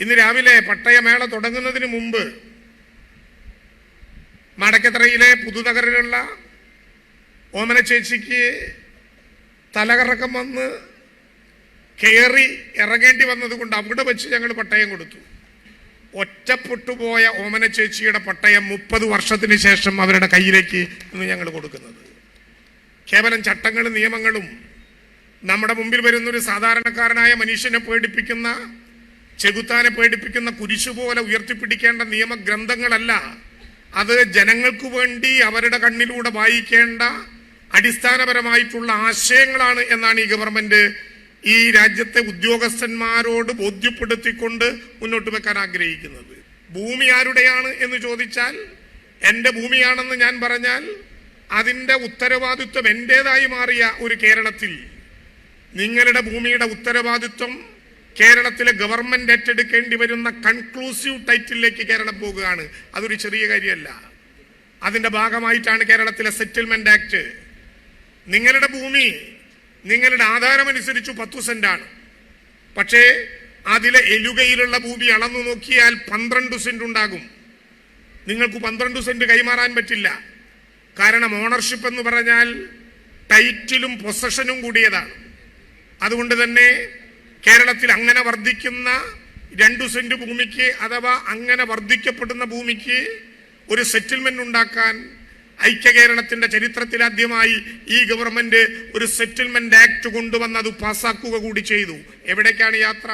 ഇന്ന് രാവിലെ പട്ടയമേള തുടങ്ങുന്നതിന് മുമ്പ് മടക്കത്തറയിലെ പുതുനഗറിലുള്ള ഓമന ചേച്ചിക്ക് തലകറക്കം വന്ന് കയറി ഇറങ്ങേണ്ടി വന്നതുകൊണ്ട് അവിടെ വെച്ച് ഞങ്ങൾ പട്ടയം കൊടുത്തു. ഒറ്റപ്പെട്ടുപോയ ഓമന ചേച്ചിയുടെ പട്ടയം മുപ്പത് വർഷത്തിന് ശേഷം അവരുടെ കയ്യിലേക്ക് ഇന്ന് ഞങ്ങൾ കൊടുക്കുന്നത്. കേവലം ചട്ടങ്ങളും നിയമങ്ങളും നമ്മുടെ മുമ്പിൽ വരുന്ന ഒരു സാധാരണക്കാരനായ മനുഷ്യനെ പേടിപ്പിക്കുന്ന ചെകുത്താനെ പേടിപ്പിക്കുന്ന കുരിശു പോലെ ഉയർത്തിപ്പിടിക്കേണ്ട നിയമഗ്രന്ഥങ്ങളല്ല. അത് ജനങ്ങൾക്കു വേണ്ടി അവരുടെ കണ്ണിലൂടെ വായിക്കേണ്ട അടിസ്ഥാനപരമായിട്ടുള്ള ആശയങ്ങളാണ് എന്നാണ് ഈ ഗവൺമെന്റ് ഈ രാജ്യത്തെ ഉദ്യോഗസ്ഥന്മാരോട് ബോധ്യപ്പെടുത്തിക്കൊണ്ട് മുന്നോട്ട് വെക്കാൻ ആഗ്രഹിക്കുന്നത്. ഭൂമി ആരുടെയാണ് എന്ന് ചോദിച്ചാൽ എന്റെ ഭൂമിയാണെന്ന് ഞാൻ പറഞ്ഞാൽ അതിന്റെ ഉത്തരവാദിത്വം എന്റേതായി മാറിയ ഒരു കേരളത്തിൽ നിങ്ങളുടെ ഭൂമിയുടെ ഉത്തരവാദിത്വം കേരളത്തിലെ ഗവൺമെന്റ് ഏറ്റെടുക്കേണ്ടി വരുന്ന കൺക്ലൂസീവ് ടൈറ്റിലേക്ക് കേരളം പോകുകയാണ്. അതൊരു ചെറിയ കാര്യമല്ല. അതിന്റെ ഭാഗമായിട്ടാണ് കേരളത്തിലെ സെറ്റിൽമെന്റ് ആക്ട് നിങ്ങളുടെ ഭൂമി നിങ്ങളുടെ ആധാരമനുസരിച്ച് പത്തു സെന്റാണ്. പക്ഷേ അതിലെ എലുകയിലുള്ള ഭൂമി അളന്നു നോക്കിയാൽ പന്ത്രണ്ട് സെന്റ് ഉണ്ടാകും. നിങ്ങൾക്ക് പന്ത്രണ്ട് സെന്റ് കൈമാറാൻ പറ്റില്ല. കാരണം ഓണർഷിപ്പ് എന്ന് പറഞ്ഞാൽ ടൈറ്റിലും പൊസഷനും കൂടിയതാണ്. അതുകൊണ്ട് തന്നെ കേരളത്തിൽ അങ്ങനെ വർദ്ധിക്കുന്ന രണ്ടു സെന്റ് ഭൂമിക്ക് അഥവാ അങ്ങനെ വർദ്ധിക്കപ്പെടുന്ന ഭൂമിക്ക് ഒരു സെറ്റിൽമെന്റ് ഉണ്ടാക്കാൻ ഐക്യ കേരളത്തിന്റെ ചരിത്രത്തിൽ ആദ്യമായി ഈ ഗവൺമെന്റ് ഒരു സെറ്റിൽമെന്റ് ആക്ട് കൊണ്ടുവന്ന് അത് പാസ്സാക്കുക കൂടി ചെയ്തു. എവിടേക്കാണ് യാത്ര?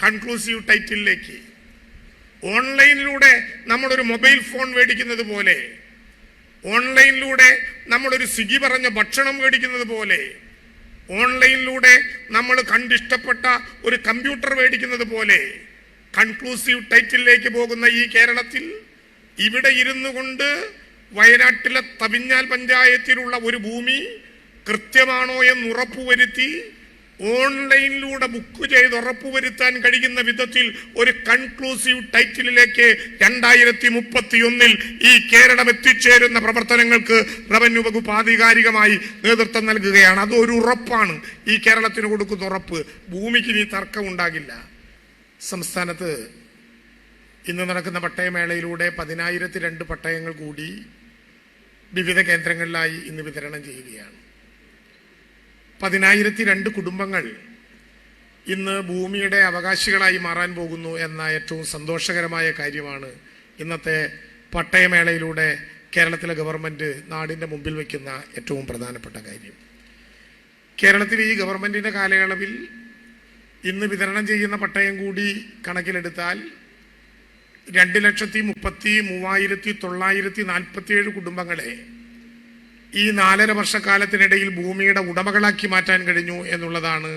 കൺക്ലൂസീവ് ടൈറ്റിലേക്ക് ഓൺലൈനിലൂടെ നമ്മളൊരു മൊബൈൽ ഫോൺ മേടിക്കുന്നത് പോലെ ഓൺലൈനിലൂടെ നമ്മളൊരു സ്വിഗി പറഞ്ഞ ഭക്ഷണം മേടിക്കുന്നത് പോലെ ഓൺലൈനിലൂടെ നമ്മൾ കണ്ടിഷ്ടപ്പെട്ട ഒരു കമ്പ്യൂട്ടർ മേടിക്കുന്നത് പോലെ കൺക്ലൂസീവ് ടൈറ്റിലേക്ക് പോകുന്ന ഈ കേരളത്തിൽ ഇവിടെ ഇരുന്നു കൊണ്ട് വയനാട്ടിലെ തവിഞ്ഞാൽ പഞ്ചായത്തിലുള്ള ഒരു ഭൂമി കൃത്യമാണോ എന്ന് ഉറപ്പുവരുത്തി ഓൺലൈനിലൂടെ ബുക്ക് ചെയ്ത് ഉറപ്പുവരുത്താൻ കഴിയുന്ന വിധത്തിൽ ഒരു കൺക്ലൂസീവ് ടൈറ്റിലേക്ക് രണ്ടായിരത്തി മുപ്പത്തി ഒന്നിൽ ഈ കേരളം എത്തിച്ചേരുന്ന പ്രവർത്തനങ്ങൾക്ക് റവന്യൂ വകുപ്പ് ആധികാരികമായി നേതൃത്വം നൽകുകയാണ്. അത് ഒരു ഉറപ്പാണ്. ഈ കേരളത്തിന് കൊടുക്കുന്ന ഉറപ്പ്. ഭൂമിക്ക് ഇനി തർക്കം ഉണ്ടാകില്ല സംസ്ഥാനത്ത് ഇന്ന് നടക്കുന്ന പട്ടയമേളയിലൂടെ പതിനായിരത്തി രണ്ട് പട്ടയങ്ങൾ കൂടി വിവിധ കേന്ദ്രങ്ങളിലായി ഇന്ന് വിതരണം ചെയ്യുകയാണ്. പതിനായിരത്തി രണ്ട് കുടുംബങ്ങൾ ഇന്ന് ഭൂമിയുടെ അവകാശികളായി മാറാൻ പോകുന്നു എന്ന ഏറ്റവും സന്തോഷകരമായ കാര്യമാണ് ഇന്നത്തെ പട്ടയമേളയിലൂടെ കേരളത്തിലെ ഗവൺമെന്റ് നാടിന്റെ മുമ്പിൽ വയ്ക്കുന്ന ഏറ്റവും പ്രധാനപ്പെട്ട കാര്യം. കേരളത്തിൽ ഈ ഗവൺമെന്റിന്റെ കാലയളവിൽ ഇന്ന് വിതരണം ചെയ്യുന്ന പട്ടയം കൂടി കണക്കിലെടുത്താൽ രണ്ട് ലക്ഷത്തി മുപ്പത്തി മൂവായിരത്തി തൊള്ളായിരത്തി നാൽപ്പത്തിയേഴ് കുടുംബങ്ങളെ ഈ നാലര വർഷക്കാലത്തിനിടയിൽ ഭൂമിയുടെ ഉടമകളാക്കി മാറ്റാൻ കഴിഞ്ഞു എന്നുള്ളതാണ്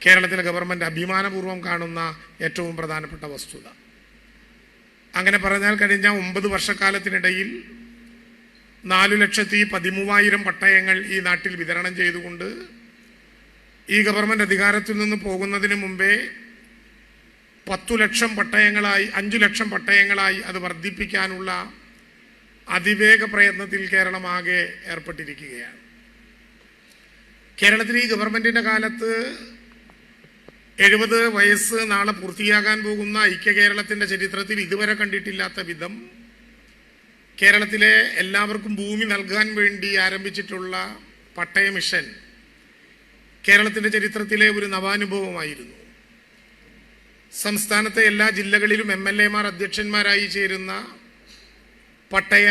കേരളത്തിലെ ഗവൺമെന്റ് അഭിമാനപൂർവം കാണുന്ന ഏറ്റവും പ്രധാനപ്പെട്ട വസ്തുത. അങ്ങനെ പറഞ്ഞാൽ കഴിഞ്ഞ ഒമ്പത് വർഷക്കാലത്തിനിടയിൽ നാലു ലക്ഷത്തി പതിമൂവായിരം പട്ടയങ്ങൾ ഈ നാട്ടിൽ വിതരണം ചെയ്തുകൊണ്ട് ഈ ഗവൺമെന്റ് അധികാരത്തിൽ നിന്ന് പോകുന്നതിന് മുമ്പേ പത്തു ലക്ഷം പട്ടയങ്ങളായി അഞ്ചു ലക്ഷം പട്ടയങ്ങളായി അത് വർദ്ധിപ്പിക്കാനുള്ള അതിവേഗ പ്രയത്നത്തിൽ കേരളം ആകെ ഏർപ്പെട്ടിരിക്കുകയാണ്. കേരളത്തിൽ ഈ ഗവൺമെന്റിന്റെ കാലത്ത് എഴുപത് വയസ്സ് നാളെ പൂർത്തിയാകാൻ പോകുന്ന ഐക്യ കേരളത്തിന്റെ ചരിത്രത്തിൽ ഇതുവരെ കണ്ടിട്ടില്ലാത്ത വിധം കേരളത്തിലെ എല്ലാവർക്കും ഭൂമി നൽകാൻ വേണ്ടി ആരംഭിച്ചിട്ടുള്ള പട്ടയ മിഷൻ കേരളത്തിന്റെ ചരിത്രത്തിലെ ഒരു നവാനുഭവമായിരുന്നു. സംസ്ഥാനത്തെ എല്ലാ ജില്ലകളിലും എം എൽ എമാർ അധ്യക്ഷന്മാരായി ചേരുന്ന പട്ടയ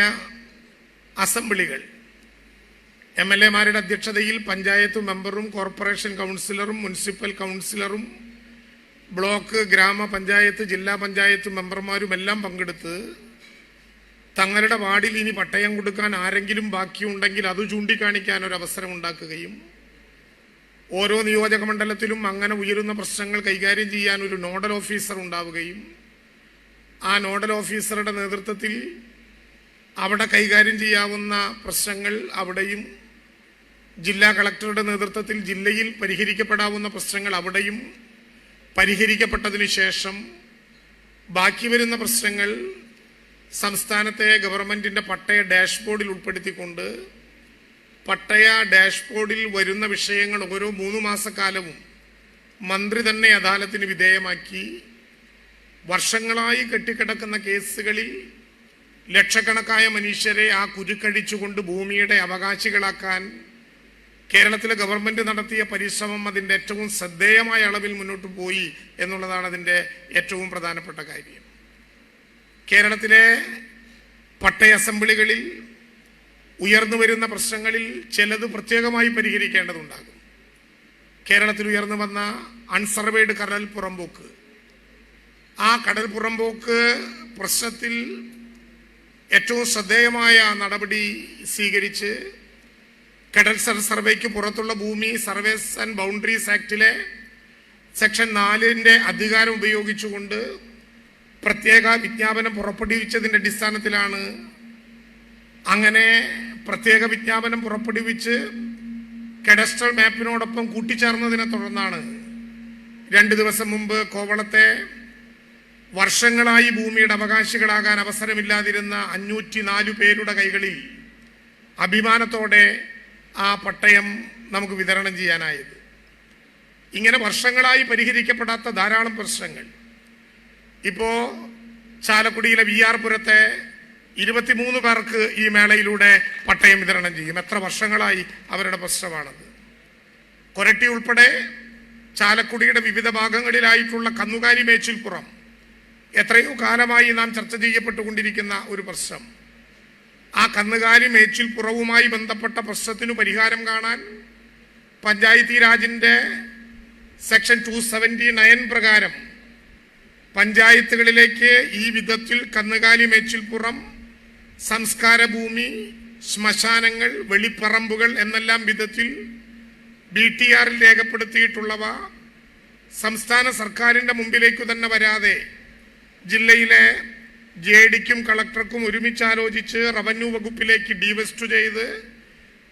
അസംബ്ലികൾ. എം എൽ എമാരുടെ അധ്യക്ഷതയിൽ പഞ്ചായത്ത് മെമ്പറും കോർപ്പറേഷൻ കൗൺസിലറും മുനിസിപ്പൽ കൗൺസിലറും ബ്ലോക്ക് ഗ്രാമപഞ്ചായത്ത് ജില്ലാ പഞ്ചായത്ത് മെമ്പർമാരും എല്ലാം പങ്കെടുത്ത് തങ്ങളുടെ വാർഡിൽ ഇനി പട്ടയം കൊടുക്കാൻ ആരെങ്കിലും ബാക്കിയുണ്ടെങ്കിൽ അത് ചൂണ്ടിക്കാണിക്കാൻ ഒരു അവസരം ഉണ്ടാക്കുകയും ഓരോ നിയോജക മണ്ഡലത്തിലും അങ്ങനെ ഉയരുന്ന പ്രശ്നങ്ങൾ കൈകാര്യം ചെയ്യാൻ ഒരു നോഡൽ ഓഫീസർ ഉണ്ടാവുകയും ആ നോഡൽ ഓഫീസറുടെ നേതൃത്വത്തിൽ അവിടെ കൈകാര്യം ചെയ്യാവുന്ന പ്രശ്നങ്ങൾ അവിടെയും ജില്ലാ കളക്ടറുടെ നേതൃത്വത്തിൽ ജില്ലയിൽ പരിഹരിക്കപ്പെടാവുന്ന പ്രശ്നങ്ങൾ അവിടെയും പരിഹരിക്കപ്പെട്ടതിനു ശേഷം ബാക്കി വരുന്ന പ്രശ്നങ്ങൾ സംസ്ഥാനത്തെ ഗവൺമെന്റിന്റെ പട്ടയ ഡാഷ്ബോർഡിൽ ഉൾപ്പെടുത്തിക്കൊണ്ട് പട്ടയ ഡാഷ്ബോർഡിൽ വരുന്ന വിഷയങ്ങൾ ഓരോ മൂന്ന് മാസക്കാലവും മന്ത്രി തന്നെ അദാലത്തിന് വിധേയമാക്കി വർഷങ്ങളായി കെട്ടിക്കിടക്കുന്ന കേസുകളിൽ ലക്ഷക്കണക്കായ മനുഷ്യരെ ആ കുരുക്കടിച്ചുകൊണ്ട് ഭൂമിയുടെ അവകാശികളാക്കാൻ കേരളത്തിലെ ഗവൺമെന്റ് നടത്തിയ പരിശ്രമം അതിന്റെ ഏറ്റവും ശ്രദ്ധേയമായ അളവിൽ മുന്നോട്ട് പോയി എന്നുള്ളതാണ് അതിന്റെ ഏറ്റവും പ്രധാനപ്പെട്ട കാര്യം. കേരളത്തിലെ പട്ടയ അസംബ്ലികളിൽ ഉയർന്നു വരുന്ന പ്രശ്നങ്ങളിൽ ചിലത് പ്രത്യേകമായി പരിഹരിക്കേണ്ടതുണ്ടാകും. കേരളത്തിൽ ഉയർന്നു വന്ന അൺസർവേഡ് കടൽ പുറമ്പോക്ക് ആ കടൽ പുറമ്പോക്ക് പ്രശ്നത്തിൽ ഏറ്റവും ശ്രദ്ധേയമായ നടപടി സ്വീകരിച്ച് കടൽ സർ- സർവേക്ക് പുറത്തുള്ള ഭൂമി സർവേസ് ആൻഡ് ബൗണ്ടറീസ് ആക്ടിലെ സെക്ഷൻ നാലിന്റെ അധികാരം ഉപയോഗിച്ചുകൊണ്ട് പ്രത്യേക വിജ്ഞാപനം പുറപ്പെടുവിച്ചതിന്റെ അടിസ്ഥാനത്തിലാണ് അങ്ങനെ പ്രത്യേക വിജ്ഞാപനം പുറപ്പെടുവിച്ച് കെഡസ്ട്രൽ മാപ്പിനോടൊപ്പം കൂട്ടിച്ചേർന്നതിനെ തുടർന്നാണ് രണ്ട് ദിവസം മുമ്പ് കോവളത്തെ വർഷങ്ങളായി ഭൂമിയുടെ അവകാശികളാകാൻ അവസരമില്ലാതിരുന്ന അഞ്ഞൂറ്റി നാലു പേരുടെ കൈകളിൽ അഭിമാനത്തോടെ ആ പട്ടയം നമുക്ക് വിതരണം ചെയ്യാനായത്. ഇങ്ങനെ വർഷങ്ങളായി പരിഹരിക്കപ്പെടാത്ത ധാരാളം പ്രശ്നങ്ങൾ. ഇപ്പോ ചാലക്കുടിയിലെ വി ആർ പുരത്തെ ഇരുപത്തിമൂന്ന് പേർക്ക് ഈ മേളയിലൂടെ പട്ടയം വിതരണം ചെയ്യും. എത്ര വർഷങ്ങളായി അവരുടെ പ്രശ്നമാണത്. കൊരട്ടി ഉൾപ്പെടെ ചാലക്കുടിയുടെ വിവിധ ഭാഗങ്ങളിലായിട്ടുള്ള കന്നുകാലി മേച്ചിൽപ്പുറം എത്രയോ കാലമായി നാം ചർച്ച ചെയ്യപ്പെട്ടുകൊണ്ടിരിക്കുന്ന ഒരു പ്രശ്നം. ആ കന്നുകാലി മേച്ചിൽപ്പുറവുമായി ബന്ധപ്പെട്ട പ്രശ്നത്തിനു പരിഹാരം കാണാൻ പഞ്ചായത്തി രാജിന്റെ സെക്ഷൻ ടു സെവന്റി നയൻ പ്രകാരം പഞ്ചായത്തുകളിലേക്ക് ഈ വിധത്തിൽ കന്നുകാലി മേച്ചിൽപ്പുറം സംസ്കാര ഭൂമി ശ്മശാനങ്ങൾ വെളിപ്പറമ്പുകൾ എന്നെല്ലാം വിധത്തിൽ ബി ടി ആറിൽ രേഖപ്പെടുത്തിയിട്ടുള്ളവ സംസ്ഥാന സർക്കാരിന്റെ മുമ്പിലേക്കു തന്നെ വരാതെ ജില്ലയിലെ ജെ ഡിക്കും കളക്ടർക്കും ഒരുമിച്ച് ആലോചിച്ച് റവന്യൂ വകുപ്പിലേക്ക് ഡിവെസ്റ്റ് ചെയ്ത്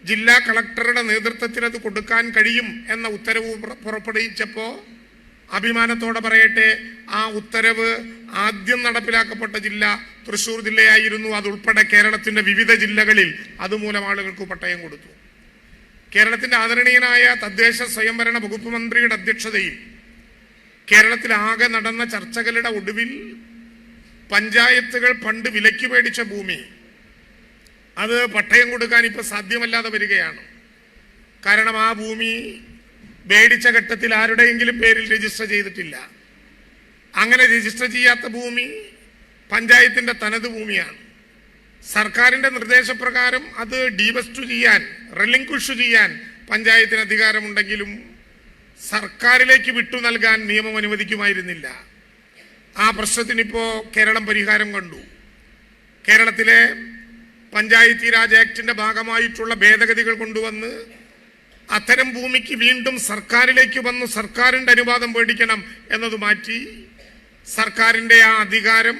ജില്ലാ കളക്ടറുടെ നേതൃത്വത്തിൽ അത് കൊടുക്കാൻ കഴിയും എന്ന ഉത്തരവ് പുറ- പുറപ്പെടുവിച്ചപ്പോൾ അഭിമാനത്തോടെ പറയട്ടെ ആ ഉത്തരവ് ആദ്യം നടപ്പിലാക്കപ്പെട്ട ജില്ല തൃശൂർ ജില്ലയായിരുന്നു. അതുൾപ്പെടെ കേരളത്തിന്റെ വിവിധ ജില്ലകളിൽ അതുമൂലം ആളുകൾക്ക് പട്ടയം കൊടുത്തു. കേരളത്തിന്റെ ആദരണീയനായ തദ്ദേശ സ്വയംഭരണ വകുപ്പ് മന്ത്രിയുടെ അധ്യക്ഷതയിൽ കേരളത്തിൽ ആകെ നടന്ന ചർച്ചകളുടെ ഒടുവിൽ പഞ്ചായത്തുകൾ പണ്ട് വിലയ്ക്ക് മേടിച്ച ഭൂമി. അത് പട്ടയം കൊടുക്കാൻ ഇപ്പൊ സാധ്യമല്ലാതെ വരികയാണ്. കാരണം ആ ഭൂമി മേടിച്ച ഘട്ടത്തിൽ ആരുടെയെങ്കിലും പേരിൽ രജിസ്റ്റർ ചെയ്തിട്ടില്ല. അങ്ങനെ രജിസ്റ്റർ ചെയ്യാത്ത ഭൂമി പഞ്ചായത്തിന്റെ തനത് ഭൂമിയാണ്. സർക്കാരിന്റെ നിർദ്ദേശപ്രകാരം അത് ഡീവസ്റ്റു ചെയ്യാൻ റെലിങ്ക്വിഷ് ചെയ്യാൻ പഞ്ചായത്തിന് അധികാരമുണ്ടെങ്കിലും സർക്കാരിലേക്ക് വിട്ടു നൽകാൻ നിയമം അനുവദിക്കുമായിരുന്നില്ല. ആ പ്രശ്നത്തിനിപ്പോ കേരളം പരിഹാരം കണ്ടു. കേരളത്തിലെ പഞ്ചായത്തി രാജ് ആക്ടിന്റെ ഭാഗമായിട്ടുള്ള ഭേദഗതികൾ കൊണ്ടുവന്ന് അത്തരം ഭൂമിക്ക് വീണ്ടും സർക്കാരിലേക്ക് വന്ന് സർക്കാരിന്റെ അനുവാദം മേടിക്കണം എന്നത് മാറ്റി സർക്കാരിന്റെ ആ അധികാരം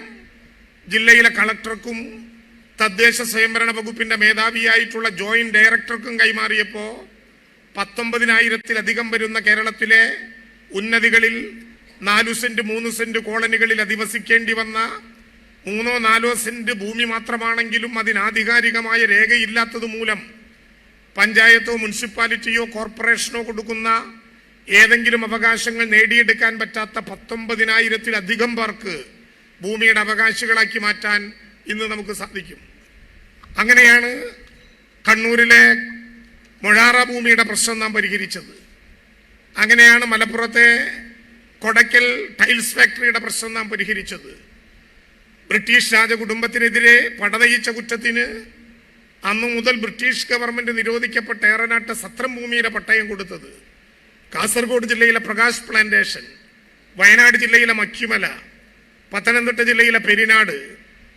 ജില്ലയിലെ കളക്ടർക്കും തദ്ദേശ സ്വയംഭരണ വകുപ്പിന്റെ മേധാവിയായിട്ടുള്ള ജോയിന്റ് ഡയറക്ടർക്കും കൈമാറിയപ്പോ പത്തൊമ്പതിനായിരത്തിലധികം വരുന്ന കേരളത്തിലെ ഉന്നതികളിൽ നാലു സെന്റ് മൂന്ന് സെന്റ് കോളനികളിൽ അധിവസിക്കേണ്ടി വന്ന മൂന്നോ നാലോ സെന്റ് ഭൂമി മാത്രമാണെങ്കിലും അതിനാധികാരികമായ രേഖയില്ലാത്തത് മൂലം പഞ്ചായത്തോ മുനിസിപ്പാലിറ്റിയോ കോർപ്പറേഷനോ കൊടുക്കുന്ന ഏതെങ്കിലും അവകാശങ്ങൾ നേടിയെടുക്കാൻ പറ്റാത്ത പത്തൊമ്പതിനായിരത്തിലധികം പേർക്ക് ഭൂമിയുടെ അവകാശികളാക്കി മാറ്റാൻ ഇന്ന് നമുക്ക് സാധിക്കും. അങ്ങനെയാണ് കണ്ണൂരിലെ മൊഴാറ ഭൂമിയുടെ പ്രശ്നം നാം പരിഹരിച്ചത്. അങ്ങനെയാണ് മലപ്പുറത്തെ കൊടക്കൽ ടൈൽസ് ഫാക്ടറിയുടെ പ്രശ്നം നാം പരിഹരിച്ചത്. ബ്രിട്ടീഷ് രാജകുടുംബത്തിനെതിരെ പടനയിച്ച കുറ്റത്തിന് അന്നു മുതൽ ബ്രിട്ടീഷ് ഗവൺമെന്റ് നിരോധിക്കപ്പെട്ട ഏറനാട്ട് സത്രം ഭൂമിയുടെ പട്ടയം കൊടുത്തത്. കാസർഗോഡ് ജില്ലയിലെ പ്രകാശ് പ്ലാന്റേഷൻ വയനാട് ജില്ലയിലെ മക്കിമല പത്തനംതിട്ട ജില്ലയിലെ പെരിനാട്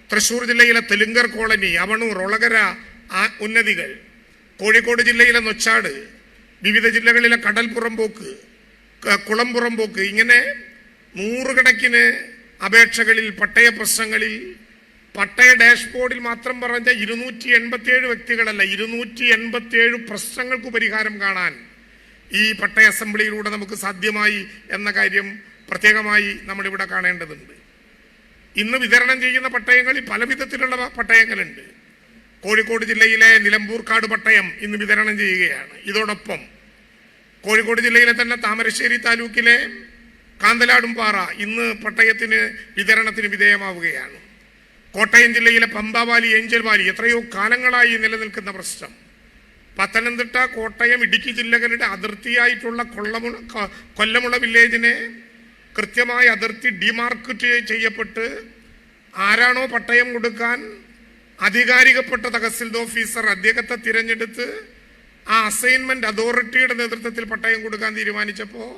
തൃശൂർ ജില്ലയിലെ തെലുങ്കർ കോളനി അവണൂർ ഒളകര ഉന്നതികൾ കോഴിക്കോട് ജില്ലയിലെ നൊച്ചാട് വിവിധ ജില്ലകളിലെ കടൽപ്പുറം പോക്ക് ക- പോക്ക് ഇങ്ങനെ നൂറുകണക്കിന് അപേക്ഷകളിൽ പട്ടയ പ്രശ്നങ്ങളിൽ പട്ടയ ഡാഷ്ബോർഡിൽ മാത്രം പറഞ്ഞ ഇരുന്നൂറ്റി എൺപത്തിയേഴ് വ്യക്തികളല്ല ഇരുന്നൂറ്റി എൺപത്തിയേഴ് പ്രശ്നങ്ങൾക്ക് പരിഹാരം കാണാൻ ഈ പട്ടയ അസംബ്ലിയിലൂടെ നമുക്ക് സാധ്യമായി എന്ന കാര്യം പ്രത്യേകമായി നമ്മളിവിടെ കാണേണ്ടതുണ്ട്. ഇന്ന് വിതരണം ചെയ്യുന്ന പട്ടയങ്ങളിൽ പല വിധത്തിലുള്ള പട്ടയങ്ങളുണ്ട്. കോഴിക്കോട് ജില്ലയിലെ നിലമ്പൂർക്കാട് പട്ടയം ഇന്ന് വിതരണം ചെയ്യുകയാണ്. ഇതോടൊപ്പം കോഴിക്കോട് ജില്ലയിലെ തന്നെ താമരശ്ശേരി താലൂക്കിലെ കാന്തലാടും പാറ ഇന്ന് പട്ടയത്തിന് വിതരണത്തിന് വിധേയമാവുകയാണ്. കോട്ടയം ജില്ലയിലെ പമ്പാവാലി ഏഞ്ചൽ വാലി എത്രയോ കാലങ്ങളായി നിലനിൽക്കുന്ന പ്രശ്നം. പത്തനംതിട്ട കോട്ടയം ഇടുക്കി ജില്ലകളുടെ അതിർത്തിയായിട്ടുള്ള കൊള്ളമുള കൊല്ലമുള വില്ലേജിനെ കൃത്യമായ അതിർത്തി ഡിമാർക്കറ്റ് ചെയ്യപ്പെട്ട് ആരാണോ പട്ടയം കൊടുക്കാൻ അധികാരികപ്പെട്ട തഹസിൽ ഓഫീസർ അദ്ദേഹത്തെ തിരഞ്ഞെടുത്ത് ആ അസൈൻമെന്റ് അതോറിറ്റിയുടെ നേതൃത്വത്തിൽ പട്ടയം കൊടുക്കാൻ തീരുമാനിച്ചപ്പോൾ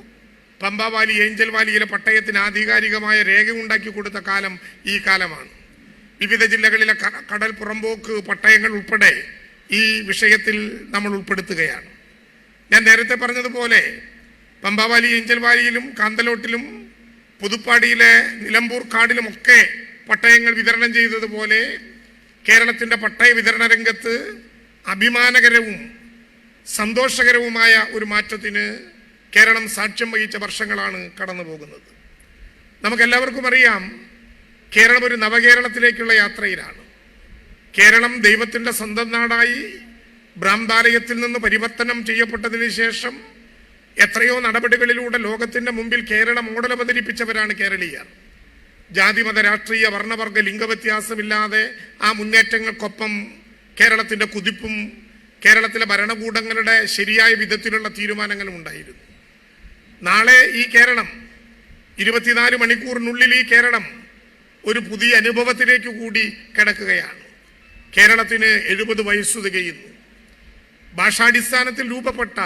പമ്പാവാലി ഏഞ്ചൽ വാലിയിലെ പട്ടയത്തിന് ആധികാരികമായ രേഖ ഉണ്ടാക്കി കൊടുത്ത കാലം ഈ കാലമാണ്. വിവിധ ജില്ലകളിലെ കടൽ പുറമ്പോക്ക് പട്ടയങ്ങൾ ഉൾപ്പെടെ ഈ വിഷയത്തിൽ നമ്മൾ ഉൾപ്പെടുത്തുകയാണ്. ഞാൻ നേരത്തെ പറഞ്ഞതുപോലെ പമ്പാവാലി ഏഞ്ചൽ വാലിയിലും കാന്തലോട്ടിലും പുതുപ്പാടിയിലെ നിലമ്പൂർ കാടിലുമൊക്കെ പട്ടയങ്ങൾ വിതരണം ചെയ്തതുപോലെ കേരളത്തിന്റെ പട്ടയ വിതരണ രംഗത്ത് അഭിമാനകരവും സന്തോഷകരവുമായ ഒരു മാറ്റത്തിന് കേരളം സാക്ഷ്യം വഹിച്ച വർഷങ്ങളാണ് കടന്നു പോകുന്നത് നമുക്കെല്ലാവർക്കും അറിയാം കേരളം ഒരു നവകേരളത്തിലേക്കുള്ള യാത്രയിലാണ്. കേരളം ദൈവത്തിന്റെ സ്വന്തം നാടായി ഭ്രാന്താലയത്തിൽ നിന്ന് പരിവർത്തനം ചെയ്യപ്പെട്ടതിന് ശേഷം എത്രയോ നടപടികളിലൂടെ ലോകത്തിന്റെ മുമ്പിൽ കേരളം മോഡൽ അവതരിപ്പിച്ചവരാണ് കേരളീയർ. ജാതിമത രാഷ്ട്രീയ വർണവർഗ ലിംഗവ്യത്യാസമില്ലാതെ ആ മുന്നേറ്റങ്ങൾക്കൊപ്പം കേരളത്തിന്റെ കുതിപ്പും കേരളത്തിലെ ഭരണകൂടങ്ങളുടെ ശരിയായ വിധത്തിലുള്ള തീരുമാനങ്ങളും ഉണ്ടായിരുന്നു നാളെ ഈ കേരളം ഇരുപത്തിനാല് മണിക്കൂറിനുള്ളിൽ ഈ കേരളം ഒരു പുതിയ അനുഭവത്തിലേക്ക് കൂടി കിടക്കുകയാണ്. കേരളത്തിന് എഴുപത് വയസ്സ് തികയുന്നു. ഭാഷാടിസ്ഥാനത്തിൽ രൂപപ്പെട്ട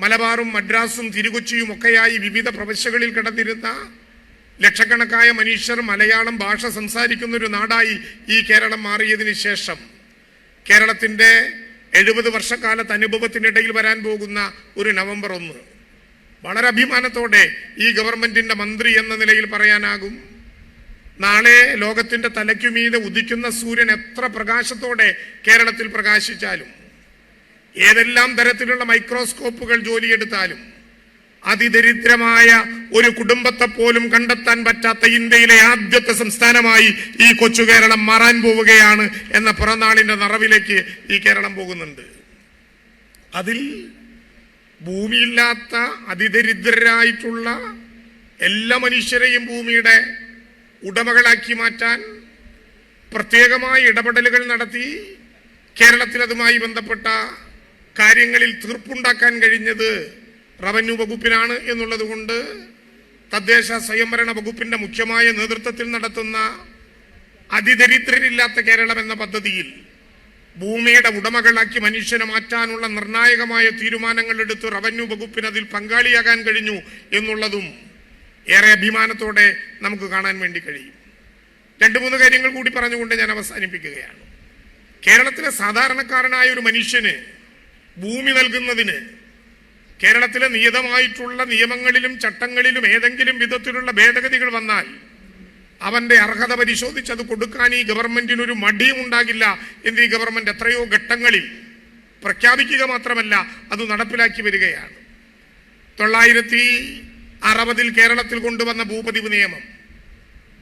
മലബാറും മദ്രാസും തിരുകൊച്ചിയും ഒക്കെയായി വിവിധ പ്രവശ്യകളിൽ കിടന്നിരുന്ന ലക്ഷക്കണക്കായ മനുഷ്യർ മലയാളം ഭാഷ സംസാരിക്കുന്ന ഒരു നാടായി ഈ കേരളം മാറിയതിനു ശേഷം കേരളത്തിന്റെ എഴുപത് വർഷക്കാലത്ത് അനുഭവത്തിനിടയിൽ വരാൻ പോകുന്ന ഒരു നവംബർ ഒന്ന്. വളരെ അഭിമാനത്തോടെ ഈ ഗവൺമെന്റിന്റെ മന്ത്രി എന്ന നിലയിൽ പറയാനാകും നാളെ ലോകത്തിന്റെ തലയ്ക്കുമീതെ ഉദിക്കുന്ന സൂര്യൻ എത്ര പ്രകാശത്തോടെ കേരളത്തിൽ പ്രകാശിച്ചാലും ഏതെല്ലാം തരത്തിലുള്ള മൈക്രോസ്കോപ്പുകൾ ജോലിയെടുത്താലും അതിദരിദ്രമായ ഒരു കുടുംബത്തെ പോലും കണ്ടെത്താൻ പറ്റാത്ത ഇന്ത്യയിലെ ആദ്യത്തെ സംസ്ഥാനമായി ഈ കൊച്ചു കേരളം മാറാൻ പോവുകയാണ് എന്ന പിറന്നാളിന്റെ നിറവിലേക്ക് ഈ കേരളം പോകുന്നുണ്ട്. അതിൽ ഭൂമിയില്ലാത്ത അതിദരിദ്രരായിട്ടുള്ള എല്ലാ മനുഷ്യരെയും ഭൂമിയുടെ ഉടമകളാക്കി മാറ്റാൻ പ്രത്യേകമായ ഇടപെടലുകൾ നടത്തി കേരളത്തിൽ അതുമായി ബന്ധപ്പെട്ട കാര്യങ്ങളിൽ തീർപ്പുണ്ടാക്കാൻ കഴിഞ്ഞത് റവന്യൂ വകുപ്പിനാണ് എന്നുള്ളത് കൊണ്ട് തദ്ദേശ സ്വയംഭരണ വകുപ്പിന്റെ മുഖ്യമായ നേതൃത്വത്തിൽ നടത്തുന്ന അതിദരിദ്രരില്ലാത്ത കേരളം എന്ന പദ്ധതിയിൽ ഭൂമിയുടെ ഉടമകളാക്കി മനുഷ്യനെ മാറ്റാനുള്ള നിർണായകമായ തീരുമാനങ്ങൾ എടുത്ത് റവന്യൂ വകുപ്പിന് അതിൽ പങ്കാളിയാകാൻ കഴിഞ്ഞു എന്നുള്ളതും ഏറെ അഭിമാനത്തോടെ നമുക്ക് കാണാൻ വേണ്ടി കഴിയും. രണ്ട് മൂന്ന് കാര്യങ്ങൾ കൂടി പറഞ്ഞുകൊണ്ട് ഞാൻ അവസാനിപ്പിക്കുകയാണ്. കേരളത്തിലെ സാധാരണക്കാരനായ ഒരു മനുഷ്യന് ഭൂമി നൽകുന്നതിന് കേരളത്തിലെ നിയതമായിട്ടുള്ള നിയമങ്ങളിലും ചട്ടങ്ങളിലും ഏതെങ്കിലും വിധത്തിലുള്ള ഭേദഗതികൾ വന്നാൽ അവന്റെ അർഹത പരിശോധിച്ച് അത് കൊടുക്കാൻ ഈ ഗവൺമെന്റിനൊരു മടിയും ഉണ്ടാകില്ല എന്ന് ഈ ഗവൺമെന്റ് എത്രയോ ഘട്ടങ്ങളിൽ പ്രഖ്യാപിക്കുക മാത്രമല്ല അത് നടപ്പിലാക്കി വരികയാണ്. തൊള്ളായിരത്തി അറുപതിൽ കേരളത്തിൽ കൊണ്ടുവന്ന ഭൂപതിവ് നിയമം.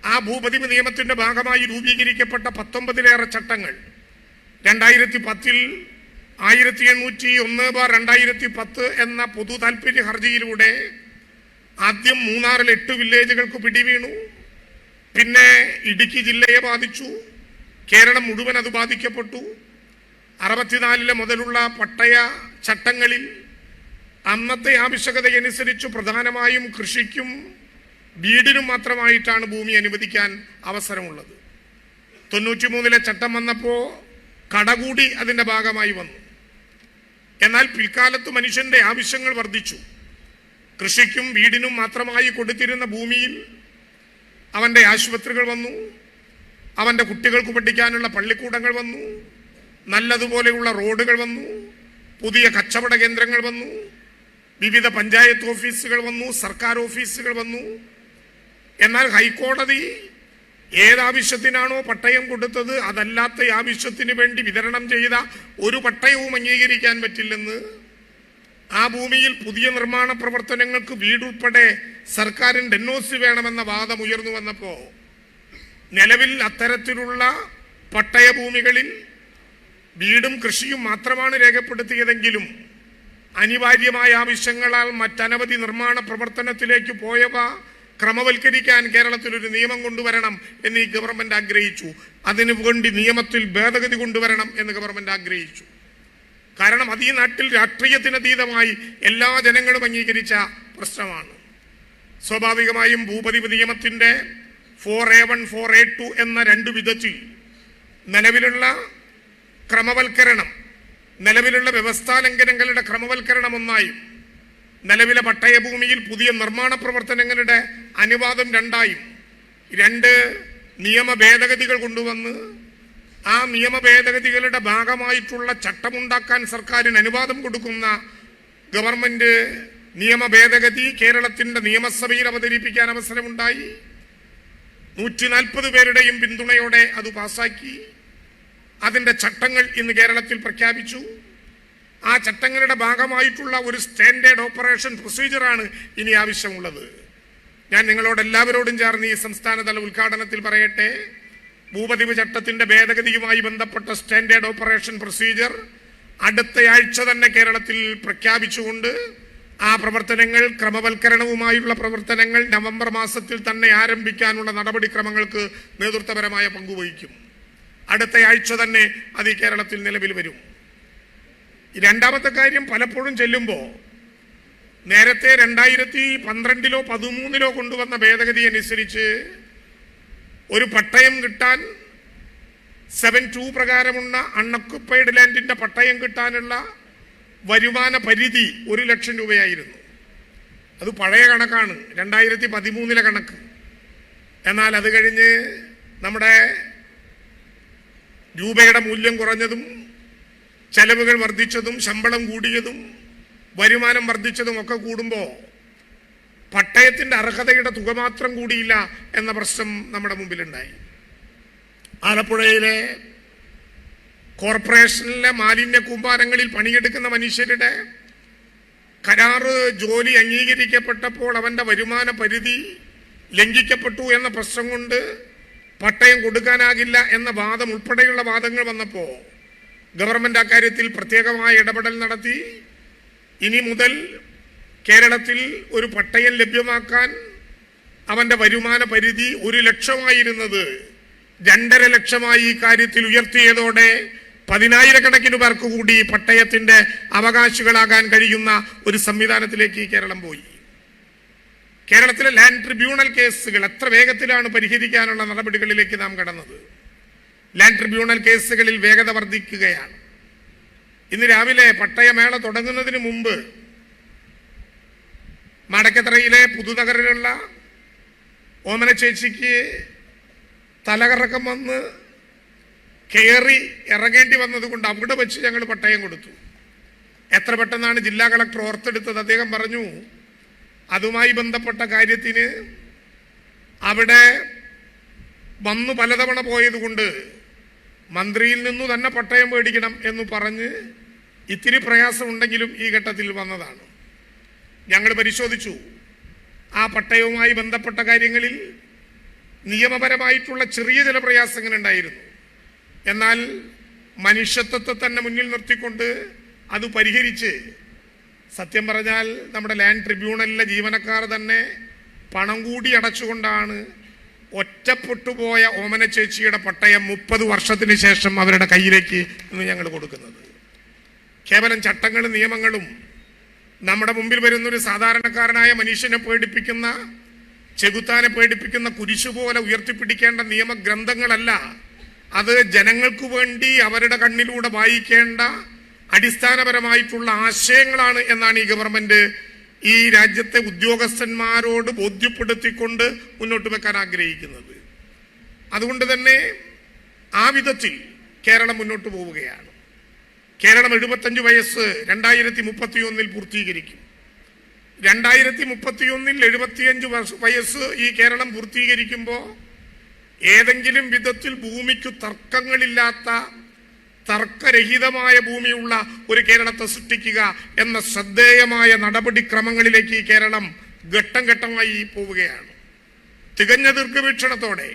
ആ ഭൂപതിവ് നിയമത്തിന്റെ ഭാഗമായി രൂപീകരിക്കപ്പെട്ട പത്തൊമ്പതിലേറെ ചട്ടങ്ങൾ. രണ്ടായിരത്തി പത്തിൽ ആയിരത്തി എണ്ണൂറ്റി ഒന്ന് ബാർ രണ്ടായിരത്തി പത്ത് എന്ന പൊതു താല്പര്യ ഹർജിയിലൂടെ ആദ്യം മൂന്നാറിൽ എട്ട് വില്ലേജുകൾക്ക് പിടിവീണു. പിന്നെ ഇടുക്കി ജില്ലയെ ബാധിച്ചു. കേരളം മുഴുവൻ അത് ബാധിക്കപ്പെട്ടു. അറുപത്തിനാലിലെ മുതലുള്ള പട്ടയ ചട്ടങ്ങളിൽ അന്നത്തെ ആവശ്യകതയനുസരിച്ച് പ്രധാനമായും കൃഷിക്കും വീടിനും മാത്രമായിട്ടാണ് ഭൂമി അനുവദിക്കാൻ അവസരമുള്ളത്. തൊണ്ണൂറ്റി മൂന്നിലെ ചട്ടം വന്നപ്പോൾ കടകൂടി അതിന്റെ ഭാഗമായി വന്നു. എന്നാൽ പിൽക്കാലത്ത് മനുഷ്യന്റെ ആവശ്യങ്ങൾ വർദ്ധിച്ചു. കൃഷിക്കും വീടിനും മാത്രമായി കൊടുത്തിരുന്ന ഭൂമിയിൽ അവന്റെ ആശുപത്രികൾ വന്നു. അവന്റെ കുട്ടികൾക്ക് പഠിക്കാനുള്ള പള്ളിക്കൂടങ്ങൾ വന്നു. നല്ലതുപോലെയുള്ള റോഡുകൾ വന്നു. പുതിയ കച്ചവട കേന്ദ്രങ്ങൾ വന്നു. വിവിധ പഞ്ചായത്ത് ഓഫീസുകൾ വന്നു. സർക്കാർ ഓഫീസുകൾ വന്നു. എന്നാൽ ഹൈക്കോടതി ഏതാവശ്യത്തിനാണോ പട്ടയം കൊടുത്തത്? അതല്ലാത്ത ആവശ്യത്തിന് വേണ്ടി വിതരണം ചെയ്ത ഒരു പട്ടയവും അംഗീകരിക്കാൻ പറ്റില്ലെന്ന്? ആ ഭൂമിയിൽ പുതിയ നിർമ്മാണ പ്രവർത്തനങ്ങൾക്ക് വീടുൾപ്പെടെ സർക്കാരിന്റെ എൻ ഒ സി വേണമെന്ന വാദം ഉയർന്നു വന്നപ്പോൾ നിലവിൽ അത്തരത്തിലുള്ള പട്ടയഭൂമികളിൽ വീടും കൃഷിയും മാത്രമാണ് രേഖപ്പെടുത്തിയതെങ്കിലും അനിവാര്യമായ ആവശ്യങ്ങളാൽ മറ്റനവധി നിർമ്മാണ പ്രവർത്തനത്തിലേക്ക് പോയവ ക്രമവൽക്കരിക്കാൻ കേരളത്തിൽ ഒരു നിയമം കൊണ്ടുവരണം എന്ന് ഈ ഗവൺമെന്റ് ആഗ്രഹിച്ചു. അതിനു വേണ്ടി നിയമത്തിൽ ഭേദഗതി കൊണ്ടുവരണം എന്ന് ഗവൺമെന്റ് ആഗ്രഹിച്ചു. കാരണം അത് ഈ നാട്ടിൽ രാഷ്ട്രീയത്തിനതീതമായി എല്ലാ ജനങ്ങളും അംഗീകരിച്ച പ്രശ്നമാണ്. സ്വാഭാവികമായും ഭൂപതിവ് നിയമത്തിന്റെ four A one four A two എന്ന രണ്ട് വിധത്തിൽ നിലവിലുള്ള ക്രമവൽക്കരണം നിലവിലുള്ള വ്യവസ്ഥാ ലംഘനങ്ങളുടെ ക്രമവൽക്കരണം ഒന്നായും നിലവിലെ പട്ടയഭൂമിയിൽ പുതിയ നിർമ്മാണ പ്രവർത്തനങ്ങളുടെ അനുവാദം രണ്ടായും. രണ്ട് നിയമ ഭേദഗതികൾ കൊണ്ടുവന്ന് ആ നിയമ ഭേദഗതികളുടെ ഭാഗമായിട്ടുള്ള ചട്ടമുണ്ടാക്കാൻ സർക്കാരിന് അനുവാദം കൊടുക്കുന്ന ഗവൺമെന്റ് നിയമ ഭേദഗതി കേരളത്തിന്റെ നിയമസഭയിൽ അവതരിപ്പിക്കാൻ അവസരമുണ്ടായി. നൂറ്റി നാൽപ്പത് പേരുടെയും പിന്തുണയോടെ അത് പാസാക്കി. അതിന്റെ ചട്ടങ്ങൾ ഇന്ന് കേരളത്തിൽ പ്രഖ്യാപിച്ചു. ആ ചട്ടങ്ങളുടെ ഭാഗമായിട്ടുള്ള ഒരു സ്റ്റാൻഡേർഡ് ഓപ്പറേഷൻ പ്രൊസീജിയറാണ് ഇനി ആവശ്യമുള്ളത്. ഞാൻ നിങ്ങളോട് എല്ലാവരോടും ചേർന്ന് ഈ സംസ്ഥാനതല ഉദ്ഘാടനത്തിൽ പറയട്ടെ. ഭൂപതിവ് ചട്ടത്തിന്റെ ഭേദഗതിയുമായി ബന്ധപ്പെട്ട സ്റ്റാൻഡേർഡ് ഓപ്പറേഷൻ പ്രൊസീജിയർ അടുത്തയാഴ്ച തന്നെ കേരളത്തിൽ പ്രഖ്യാപിച്ചുകൊണ്ട് ആ പ്രവർത്തനങ്ങൾ ക്രമവൽക്കരണവുമായുള്ള പ്രവർത്തനങ്ങൾ നവംബർ മാസത്തിൽ തന്നെ ആരംഭിക്കാനുള്ള നടപടിക്രമങ്ങൾക്ക് നേതൃത്വപരമായ പങ്കുവഹിക്കും. അടുത്തയാഴ്ച തന്നെ അത് ഈ കേരളത്തിൽ നിലവിൽ വരും. രണ്ടാമത്തെ കാര്യം പലപ്പോഴും ചെല്ലുമ്പോൾ നേരത്തെ രണ്ടായിരത്തി പന്ത്രണ്ടിലോ പതിമൂന്നിലോ കൊണ്ടുവന്ന ഭേദഗതി അനുസരിച്ച് ഒരു പട്ടയം കിട്ടാൻ സെവൻ ടു പ്രകാരമുള്ള അൺഒക്കുപ്പൈഡ് ലാൻഡിന്റെ പട്ടയം കിട്ടാനുള്ള വരുമാന പരിധി ഒരു ലക്ഷം രൂപയായിരുന്നു. അത് പഴയ കണക്കാണ് രണ്ടായിരത്തി പതിമൂന്നിലെ കണക്ക്. എന്നാൽ അത് കഴിഞ്ഞ് നമ്മുടെ രൂപയുടെ മൂല്യം കുറഞ്ഞതും ചെലവുകൾ വർദ്ധിച്ചതും ശമ്പളം കൂടിയതും വരുമാനം വർദ്ധിച്ചതും ഒക്കെ കൂടുമ്പോൾ പട്ടയത്തിന്റെ അർഹതയുടെ തുക മാത്രം കൂടിയില്ല എന്ന പ്രശ്നം നമ്മുടെ മുമ്പിലുണ്ടായി. ആലപ്പുഴയിലെ കോർപ്പറേഷനിലെ മാലിന്യ കൂമ്പാരങ്ങളിൽ പണിയെടുക്കുന്ന മനുഷ്യരുടെ കരാറ് ജോലി അംഗീകരിക്കപ്പെട്ടപ്പോൾ അവന്റെ വരുമാന പരിധി ലംഘിക്കപ്പെട്ടു എന്ന പ്രശ്നം കൊണ്ട് പട്ടയം കൊടുക്കാനാകില്ല എന്ന വാദം ഉൾപ്പെടെയുള്ള വാദങ്ങൾ വന്നപ്പോൾ ഗവൺമെന്റ് അക്കാര്യത്തിൽ പ്രത്യേകമായ ഇടപെടൽ നടത്തി. ഇനി മുതൽ കേരളത്തിൽ ഒരു പട്ടയം ലഭ്യമാക്കാൻ അവന്റെ വരുമാന പരിധി ഒരു ലക്ഷമായിരുന്നത് രണ്ടര ലക്ഷമായി ഈ കാര്യത്തിൽ ഉയർത്തിയതോടെ പതിനായിരക്കണക്കിന് പേർക്ക് കൂടി പട്ടയത്തിന്റെ അവകാശികളാകാൻ കഴിയുന്ന ഒരു സംവിധാനത്തിലേക്ക് ഈ കേരളം പോയി. കേരളത്തിലെ ലാൻഡ് ട്രിബ്യൂണൽ കേസുകൾ എത്ര വേഗത്തിലാണ് പരിഹരിക്കാനുള്ള നടപടികളിലേക്ക് നാം കടന്നത്? ലാൻഡ് ട്രിബ്യൂണൽ കേസുകളിൽ വേഗത വർദ്ധിക്കുകയാണ്. ഇന്ന് രാവിലെ പട്ടയമേള തുടങ്ങുന്നതിന് മുമ്പ് മടക്കത്തറയിലെ പുതുനഗറിലുള്ള ഓമന ചേച്ചിക്ക് തലകറക്കം വന്ന് കയറി ഇറങ്ങേണ്ടി വന്നതുകൊണ്ട് അവിടെ വെച്ച് ഞങ്ങൾ പട്ടയം കൊടുത്തു. എത്ര പെട്ടെന്നാണ് ജില്ലാ കളക്ടർ ഓർത്തെടുത്തത്? അദ്ദേഹം പറഞ്ഞു അതുമായി ബന്ധപ്പെട്ട കാര്യത്തിന് അവിടെ വന്നു പലതവണ പോയതുകൊണ്ട് മന്ത്രിയിൽ നിന്നു തന്നെ പട്ടയം മേടിക്കണം എന്ന് പറഞ്ഞ് ഇത്തിരി പ്രയാസമുണ്ടെങ്കിലും ഈ ഘട്ടത്തിൽ വന്നതാണ്. ഞങ്ങൾ പരിശോധിച്ചു. ആ പട്ടയവുമായി ബന്ധപ്പെട്ട കാര്യങ്ങളിൽ നിയമപരമായിട്ടുള്ള ചെറിയ ചില പ്രയാസങ്ങൾ ഉണ്ടായിരുന്നു എന്നാൽ മനുഷ്യത്വത്തെ തന്നെ മുന്നിൽ നിർത്തിക്കൊണ്ട് അത് പരിഹരിച്ച് സത്യം പറഞ്ഞാൽ നമ്മുടെ ലാൻഡ് ട്രിബ്യൂണലിലെ ജീവനക്കാർ തന്നെ പണം കൂടി അടച്ചുകൊണ്ടാണ് ഒറ്റപ്പെട്ടുപോയ ഓമന ചേച്ചിയുടെ പട്ടയം മുപ്പത് വർഷത്തിന് ശേഷം അവരുടെ കയ്യിലേക്ക് ഇന്ന് ഞങ്ങൾ കൊടുക്കുന്നത്. കേവലം ചട്ടങ്ങളും നിയമങ്ങളും നമ്മുടെ മുമ്പിൽ വരുന്ന ഒരു സാധാരണക്കാരനായ മനുഷ്യനെ പേടിപ്പിക്കുന്ന ചെകുത്താനെ പേടിപ്പിക്കുന്ന കുരിശു പോലെ ഉയർത്തിപ്പിടിക്കേണ്ട നിയമഗ്രന്ഥങ്ങളല്ല. അത് ജനങ്ങൾക്ക് വേണ്ടി അവരുടെ കണ്ണിലൂടെ വായിക്കേണ്ട അടിസ്ഥാനപരമായിട്ടുള്ള ആശയങ്ങളാണ് എന്നാണ് ഈ ഗവൺമെന്റ് ഈ രാജ്യത്തെ ഉദ്യോഗസ്ഥന്മാരോട് ബോധ്യപ്പെടുത്തിക്കൊണ്ട് മുന്നോട്ട് വെക്കാൻ ആഗ്രഹിക്കുന്നത്. അതുകൊണ്ട് തന്നെ ആ വിധത്തിൽ കേരളം മുന്നോട്ട് പോവുകയാണ്. കേരളം എഴുപത്തഞ്ച് വയസ്സ് രണ്ടായിരത്തി മുപ്പത്തി ഒന്നിൽ പൂർത്തീകരിക്കും. രണ്ടായിരത്തി മുപ്പത്തിയൊന്നിൽ എഴുപത്തിയഞ്ച് വയസ്സ് ഈ കേരളം പൂർത്തീകരിക്കുമ്പോൾ ഏതെങ്കിലും വിധത്തിൽ ഭൂമിക്ക് തർക്കങ്ങളില്ലാത്ത തർക്കരഹിതമായ ഭൂമിയുള്ള ഒരു കേരളത്തെ സൃഷ്ടിക്കുക എന്ന ശ്രദ്ധേയമായ നടപടിക്രമങ്ങളിലേക്ക് ഈ കേരളം ഘട്ടം ഘട്ടമായി പോവുകയാണ്. തികഞ്ഞ ദീർഘവീക്ഷണത്തോടെ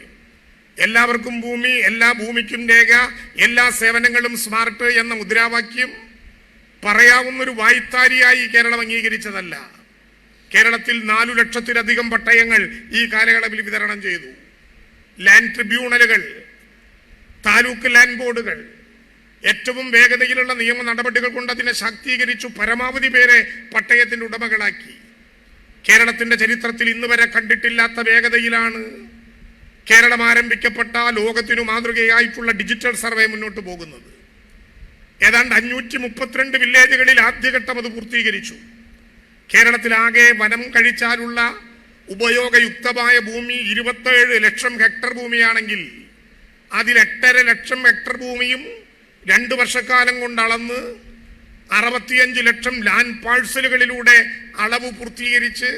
എല്ലാവർക്കും ഭൂമി എല്ലാ ഭൂമിക്കും രേഖ എല്ലാ സേവനങ്ങളും സ്മാർട്ട് എന്ന മുദ്രാവാക്യം പറയാവുന്ന ഒരു വായ്ത്താരിയായി കേരളം അംഗീകരിച്ചതല്ല. കേരളത്തിൽ നാലു ലക്ഷത്തിലധികം പട്ടയങ്ങൾ ഈ കാലയളവിൽ വിതരണം ചെയ്തു. ലാൻഡ് ട്രിബ്യൂണലുകൾ താലൂക്ക് ലാൻഡ് ബോർഡുകൾ ഏറ്റവും വേഗതയിലുള്ള നിയമ നടപടികൾ കൊണ്ട് അതിനെ ശാക്തീകരിച്ചു പരമാവധി പേരെ പട്ടയത്തിന്റെ ഉടമകളാക്കി. കേരളത്തിന്റെ ചരിത്രത്തിൽ ഇന്ന് വരെ കണ്ടിട്ടില്ലാത്ത വേഗതയിലാണ് കേരളം ആരംഭിക്കപ്പെട്ട ലോകത്തിനു മാതൃകയായിട്ടുള്ള ഡിജിറ്റൽ സർവേ മുന്നോട്ട് പോകുന്നത്. ഏതാണ്ട് അഞ്ഞൂറ്റി മുപ്പത്തിരണ്ട് വില്ലേജുകളിൽ ആദ്യഘട്ടം അത് പൂർത്തീകരിച്ചു. കേരളത്തിലാകെ വനം കഴിച്ചാലുള്ള ഉപയോഗയുക്തമായ ഭൂമി ഇരുപത്തേഴ് ലക്ഷം ഹെക്ടർ ഭൂമിയാണെങ്കിൽ അതിൽ എട്ടര ലക്ഷം ഹെക്ടർ ഭൂമിയും രണ്ടു വർഷക്കാലം കൊണ്ട് അളന്ന് അറുപത്തിയഞ്ച് ലക്ഷം ലാൻഡ് പാഴ്സലുകളിലൂടെ അളവ് പൂർത്തീകരിച്ച്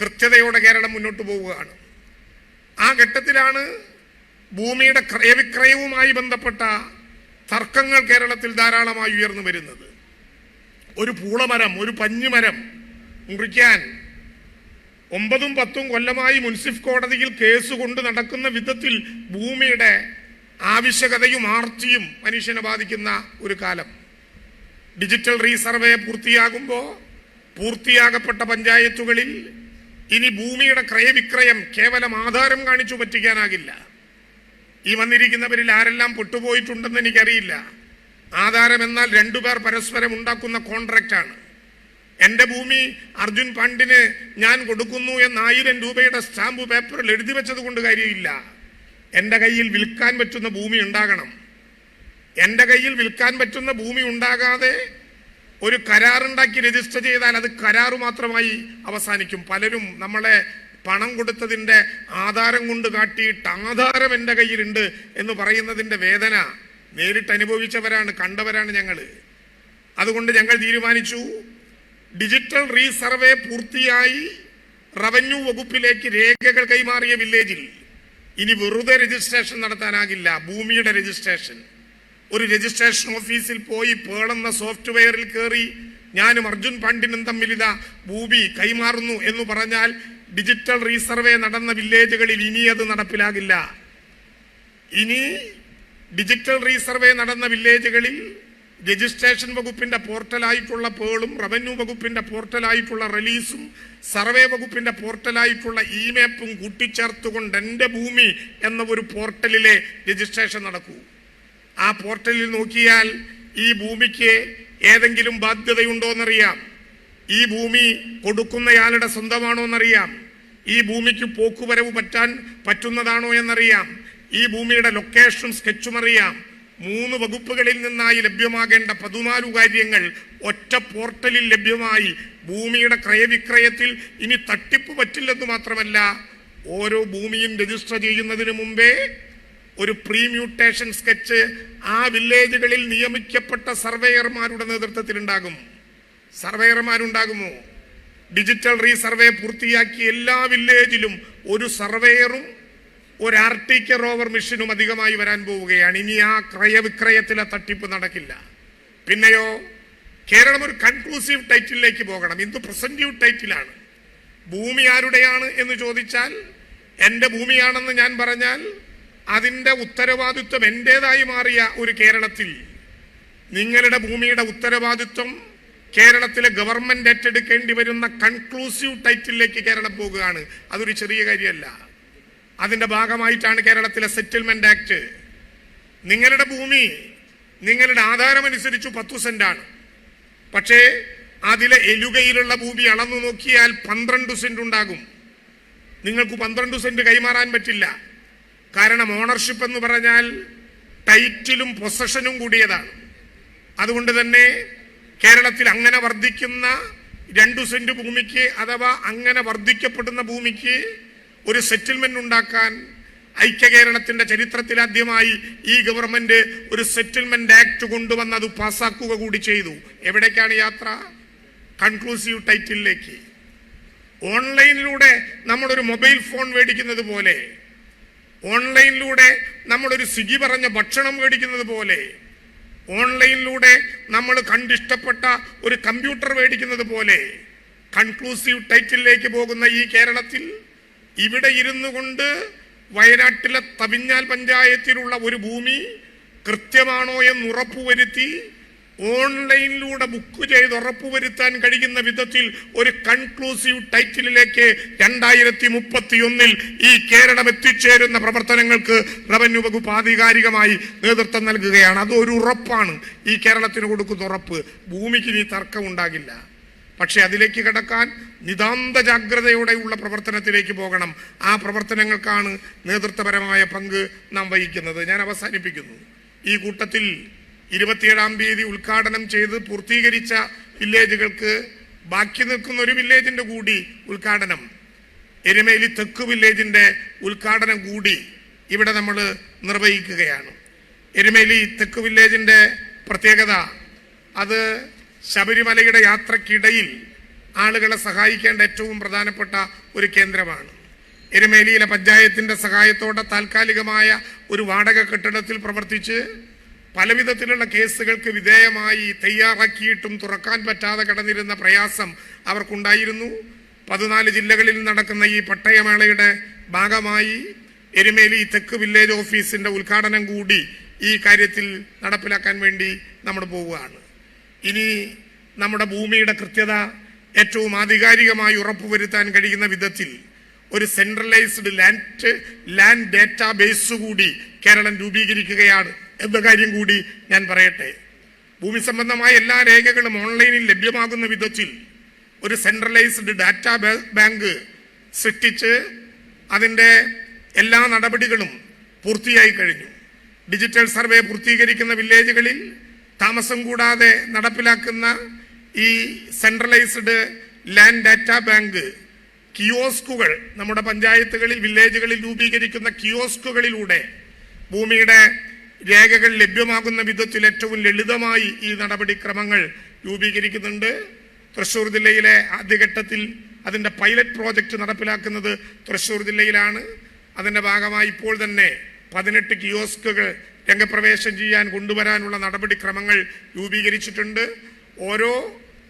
കൃത്യതയോടെ കേരളം മുന്നോട്ട് പോവുകയാണ്. ആ ഘട്ടത്തിലാണ് ഭൂമിയുടെ ക്രയവിക്രയവുമായി ബന്ധപ്പെട്ട തർക്കങ്ങൾ കേരളത്തിൽ ധാരാളമായി ഉയർന്നു വരുന്നത്. ഒരു പൂളമരം ഒരു പഞ്ഞുമരം മുറിക്കാൻ ഒമ്പതും പത്തും കൊല്ലമായി മുൻസിഫ് കോടതിയിൽ കേസ് കൊണ്ട് നടക്കുന്ന വിധത്തിൽ ഭൂമിയുടെ ആവശ്യകതയും ആർത്തിയും മനുഷ്യനെ ബാധിക്കുന്ന ഒരു കാലം. ഡിജിറ്റൽ റീസർവേ പൂർത്തിയാകുമ്പോൾ പൂർത്തിയാകപ്പെട്ട പഞ്ചായത്തുകളിൽ ഇനി ഭൂമിയുടെ ക്രയവിക്രയം കേവലം ആധാരം കാണിച്ചു പറ്റിക്കാനാകില്ല. ഈ വന്നിരിക്കുന്നവരിൽ ആരെല്ലാം പൊട്ടുപോയിട്ടുണ്ടെന്ന് എനിക്കറിയില്ല. ആധാരം എന്നാൽ രണ്ടുപേർ പരസ്പരം ഉണ്ടാക്കുന്ന കോൺട്രാക്റ്റ് ആണ്. എന്റെ ഭൂമി അർജുൻ പണ്ടിന് ഞാൻ കൊടുക്കുന്നു എന്ന ആയിരം രൂപയുടെ സ്റ്റാമ്പ് പേപ്പറിൽ എഴുതി വെച്ചത് കൊണ്ട് കാര്യമില്ല. എന്റെ കയ്യിൽ വിൽക്കാൻ പറ്റുന്ന ഭൂമി ഉണ്ടാകണം. എന്റെ കയ്യിൽ വിൽക്കാൻ പറ്റുന്ന ഭൂമി ഉണ്ടാകാതെ ഒരു കരാറുണ്ടാക്കി രജിസ്റ്റർ ചെയ്താൽ അത് കരാറ് മാത്രമായി അവസാനിക്കും. പലരും നമ്മളെ പണം കൊടുത്തതിന്റെ ആധാരം കൊണ്ട് കാട്ടിയിട്ട് ആധാരം എന്റെ കയ്യിലുണ്ട് എന്ന് പറയുന്നതിന്റെ വേദന നേരിട്ട് അനുഭവിച്ചവരാണ് കണ്ടവരാണ് ഞങ്ങൾ. അതുകൊണ്ട് ഞങ്ങൾ തീരുമാനിച്ചു. ഡിജിറ്റൽ റീസർവേ പൂർത്തിയായി. റവന്യൂ വകുപ്പിലേക്ക് രേഖകൾ കൈമാറിയ വില്ലേജിൽ. ഇനി വെറുതെ രജിസ്ട്രേഷൻ നടത്താനാകില്ല. ഭൂമിയുടെ രജിസ്ട്രേഷൻ. ഒരു രജിസ്ട്രേഷൻ ഓഫീസിൽ പോയി പേളെന്ന സോഫ്റ്റ്വെയറിൽ കയറി ഞാനും അർജുൻ പാണ്ഡിനും തമ്മിൽ ഇതാ ഭൂമി കൈമാറുന്നു എന്ന് പറഞ്ഞാൽ ഡിജിറ്റൽ റീസർവേ നടന്ന വില്ലേജുകളിൽ ഇനി അത് നടപ്പിലാകില്ല. ഇനി ഡിജിറ്റൽ റീസർവേ നടന്ന വില്ലേജുകളിൽ രജിസ്ട്രേഷൻ വകുപ്പിന്റെ പോർട്ടലായിട്ടുള്ള പേളും റവന്യൂ വകുപ്പിന്റെ പോർട്ടലായിട്ടുള്ള റിലീസും സർവേ വകുപ്പിന്റെ പോർട്ടലായിട്ടുള്ള ഇമേപ്പും കൂട്ടിച്ചേർത്തുകൊണ്ട് എന്റെ ഭൂമി എന്ന ഒരു പോർട്ടലിലെ രജിസ്ട്രേഷൻ നടക്കൂ. ആ പോർട്ടലിൽ നോക്കിയാൽ ഈ ഭൂമിക്ക് ഏതെങ്കിലും ബാധ്യതയുണ്ടോ എന്നറിയാം ഈ ഭൂമി കൊടുക്കുന്നയാളുടെ സ്വന്തമാണോ എന്നറിയാം ഈ ഭൂമിക്ക് പോക്കുവരവ് പറ്റാൻ പറ്റുന്നതാണോ എന്നറിയാം. ഈ ഭൂമിയുടെ ലൊക്കേഷനും സ്കെച്ചും അറിയാം. മൂന്ന് വകുപ്പുകളിൽ നിന്നായി ലഭ്യമാകേണ്ട പതിനാലു കാര്യങ്ങൾ ഒറ്റ പോർട്ടലിൽ ലഭ്യമായി. ഭൂമിയുടെ ക്രയവിക്രയത്തിൽ ഇനി തട്ടിപ്പ് പറ്റില്ലെന്ന് മാത്രമല്ല ഓരോ ഭൂമിയും രജിസ്റ്റർ ചെയ്യുന്നതിന് മുമ്പേ ഒരു പ്രീമ്യൂട്ടേഷൻ സ്കെച്ച് ആ വില്ലേജുകളിൽ നിയമിക്കപ്പെട്ട സർവേയർമാരുടെ നേതൃത്വത്തിൽ ഉണ്ടാകും സർവേയർമാരുണ്ടാകുമോ? ഡിജിറ്റൽ റീസർവേ പൂർത്തിയാക്കി എല്ലാ വില്ലേജിലും ഒരു സർവേയറും ഒരു ആർട്ടിക്കർ റോവർ മെഷീനും അധികമായി വരാൻ പോവുകയാണ്. ഇനി ആ ക്രയവിക്രയത്തിലെ തട്ടിപ്പ് നടക്കില്ല. പിന്നെയോ കേരളം ഒരു കൺക്ലൂസീവ് ടൈറ്റിലേക്ക് പോകണം. ഇത് പ്രസന്റീവ് ടൈറ്റിലാണ് ഭൂമി ആരുടെയാണ് എന്ന് ചോദിച്ചാൽ എന്റെ ഭൂമിയാണെന്ന് ഞാൻ പറഞ്ഞാൽ അതിന്റെ ഉത്തരവാദിത്വം എന്റേതായി മാറിയ ഒരു കേരളത്തിൽ നിങ്ങളുടെ ഭൂമിയുടെ ഉത്തരവാദിത്വം കേരളത്തിലെ ഗവൺമെന്റ് ഏറ്റെടുക്കേണ്ടി വരുന്ന കൺക്ലൂസീവ് ടൈറ്റിലേക്ക് കേരളം പോകുകയാണ്. അതൊരു ചെറിയ കാര്യമല്ല. അതിന്റെ ഭാഗമായിട്ടാണ് കേരളത്തിലെ സെറ്റിൽമെന്റ് ആക്ട് നിങ്ങളുടെ ഭൂമി നിങ്ങളുടെ ആധാരമനുസരിച്ച് പത്തു സെന്റാണ്. പക്ഷേ അതിലെ എലുകയിലുള്ള ഭൂമി അളന്നു നോക്കിയാൽ പന്ത്രണ്ട് സെന്റ് ഉണ്ടാകും. നിങ്ങൾക്ക് പന്ത്രണ്ട് സെന്റ് കൈമാറാൻ പറ്റില്ല. കാരണം ഓണർഷിപ്പ് എന്ന് പറഞ്ഞാൽ ടൈറ്റിലും പൊസഷനും കൂടിയതാണ്. അതുകൊണ്ട് തന്നെ കേരളത്തിൽ അങ്ങനെ വർദ്ധിക്കുന്ന രണ്ടു സെന്റ് ഭൂമിക്ക് അഥവാ അങ്ങനെ വർദ്ധിക്കപ്പെടുന്ന ഭൂമിക്ക് ഒരു സെറ്റിൽമെന്റ് ഉണ്ടാക്കാൻ ഐക്യ കേരളത്തിന്റെ ചരിത്രത്തിൽ ആദ്യമായി ഈ ഗവൺമെന്റ് ഒരു സെറ്റിൽമെന്റ് ആക്ട് കൊണ്ടുവന്ന് അത് പാസ്സാക്കുക കൂടി ചെയ്തു. എവിടേക്കാണ് യാത്ര? കൺക്ലൂസീവ് ടൈറ്റിലേക്ക് ഓൺലൈനിലൂടെ നമ്മളൊരു മൊബൈൽ ഫോൺ മേടിക്കുന്നത് പോലെ ഓൺലൈനിലൂടെ നമ്മളൊരു സ്വിഗി പറഞ്ഞ ഭക്ഷണം മേടിക്കുന്നത് പോലെ ഓൺലൈനിലൂടെ നമ്മൾ കണ്ടിഷ്ടപ്പെട്ട ഒരു കമ്പ്യൂട്ടർ മേടിക്കുന്നത് പോലെ കൺക്ലൂസീവ് ടൈറ്റിലേക്ക് പോകുന്ന ഈ കേരളത്തിൽ ഇവിടെ ഇരുന്നു കൊണ്ട് വയനാട്ടിലെ തവിഞ്ഞാൽ പഞ്ചായത്തിലുള്ള ഒരു ഭൂമി കൃത്യമാണോ എന്ന് ഉറപ്പുവരുത്തി ഓൺലൈനിലൂടെ ബുക്ക് ചെയ്ത് ഉറപ്പുവരുത്താൻ കഴിയുന്ന വിധത്തിൽ ഒരു കൺക്ലൂസീവ് ടൈറ്റിലേക്ക് രണ്ടായിരത്തി മുപ്പത്തി ഒന്നിൽ ഈ കേരളം എത്തിച്ചേരുന്ന പ്രവർത്തനങ്ങൾക്ക് റവന്യൂ വകുപ്പ് ആധികാരികമായി നേതൃത്വം നൽകുകയാണ്. അത് ഒരു ഉറപ്പാണ്. ഈ കേരളത്തിന് കൊടുക്കുന്ന ഉറപ്പ് ഭൂമിക്ക് ഇനി തർക്കം ഉണ്ടാകില്ല പക്ഷെ അതിലേക്ക് കടക്കാൻ നിതാന്ത ജാഗ്രതയോടെയുള്ള പ്രവർത്തനത്തിലേക്ക് പോകണം. ആ പ്രവർത്തനങ്ങൾക്കാണ് നേതൃത്വപരമായ പങ്ക് നാം വഹിക്കുന്നത്. ഞാൻ അവസാനിപ്പിക്കുന്നു. ഈ കൂട്ടത്തിൽ ഇരുപത്തിയേഴാം തീയതി ഉദ്ഘാടനം ചെയ്ത് പൂർത്തീകരിച്ച വില്ലേജുകൾക്ക് ബാക്കി നിൽക്കുന്ന ഒരു വില്ലേജിന്റെ കൂടി ഉദ്ഘാടനം. എരുമേലി തെക്ക് വില്ലേജിന്റെ ഉദ്ഘാടനം കൂടി ഇവിടെ നമ്മൾ നിർവഹിക്കുകയാണ്. എരുമേലി തെക്ക് വില്ലേജിന്റെ പ്രത്യേകത അത് ശബരിമലയുടെ യാത്രക്കിടയിൽ ആളുകളെ സഹായിക്കേണ്ട ഏറ്റവും പ്രധാനപ്പെട്ട ഒരു കേന്ദ്രമാണ്. എരുമേലിയിലെ പഞ്ചായത്തിന്റെ സഹായത്തോടെ താൽക്കാലികമായ ഒരു വാടക കെട്ടിടത്തിൽ പ്രവർത്തിച്ച് പലവിധത്തിലുള്ള കേസുകൾക്ക് വിധേയമായി തയ്യാറാക്കിയിട്ടും തുറക്കാൻ പറ്റാതെ കിടന്നിരുന്ന പ്രയാസം അവർക്കുണ്ടായിരുന്നു. പതിനാല് ജില്ലകളിൽ നടക്കുന്ന ഈ പട്ടയമേളയുടെ ഭാഗമായി എരുമേലി തെക്ക് വില്ലേജ് ഓഫീസിന്റെ ഉദ്ഘാടനം കൂടി ഈ കാര്യത്തിൽ നടപ്പിലാക്കാൻ വേണ്ടി നമ്മൾ പോവുകയാണ്. ഇനി നമ്മുടെ ഭൂമിയുടെ കൃത്യത ഏറ്റവും ആധികാരികമായി ഉറപ്പുവരുത്താൻ കഴിയുന്ന വിധത്തിൽ ഒരു centralised land land database കൂടി കേരളം രൂപീകരിക്കുകയാണ്. എന്ന കാര്യം കൂടി ഞാൻ പറയട്ടെ. ഭൂമി സംബന്ധമായ എല്ലാ രേഖകളും ഓൺലൈനിൽ ലഭ്യമാകുന്ന വിധത്തിൽ ഒരു സെൻട്രലൈസ്ഡ് ഡാറ്റ ബാങ്ക് സൃഷ്ടിച്ച് അതിന്റെ എല്ലാ നടപടികളും പൂർത്തിയായി കഴിഞ്ഞു. ഡിജിറ്റൽ സർവേ പൂർത്തീകരിക്കുന്ന വില്ലേജുകളിൽ താമസം കൂടാതെ നടപ്പിലാക്കുന്ന ഈ സെൻട്രലൈസ്ഡ് ലാൻഡ് ഡാറ്റ ബാങ്ക് കിയോസ്കുകൾ നമ്മുടെ പഞ്ചായത്തുകളിൽ വില്ലേജുകളിൽ രൂപീകരിക്കുന്ന കിയോസ്കുകളിലൂടെ ഭൂമിയുടെ രേഖകൾ ലഭ്യമാകുന്ന വിധത്തിൽ ഏറ്റവും ലളിതമായി ഈ നടപടിക്രമങ്ങൾ രൂപീകരിക്കുന്നുണ്ട്. തൃശൂർ ജില്ലയിലെ ആദ്യഘട്ടത്തിൽ അതിന്റെ പൈലറ്റ് പ്രോജക്റ്റ് നടപ്പിലാക്കുന്നത് തൃശൂർ ജില്ലയിലാണ്. അതിന്റെ ഭാഗമായി ഇപ്പോൾ തന്നെ പതിനെട്ട് കിയോസ്കുകൾ രംഗപ്രവേശം ചെയ്യാൻ കൊണ്ടുവരാനുള്ള നടപടിക്രമങ്ങൾ രൂപീകരിച്ചിട്ടുണ്ട്. ഓരോ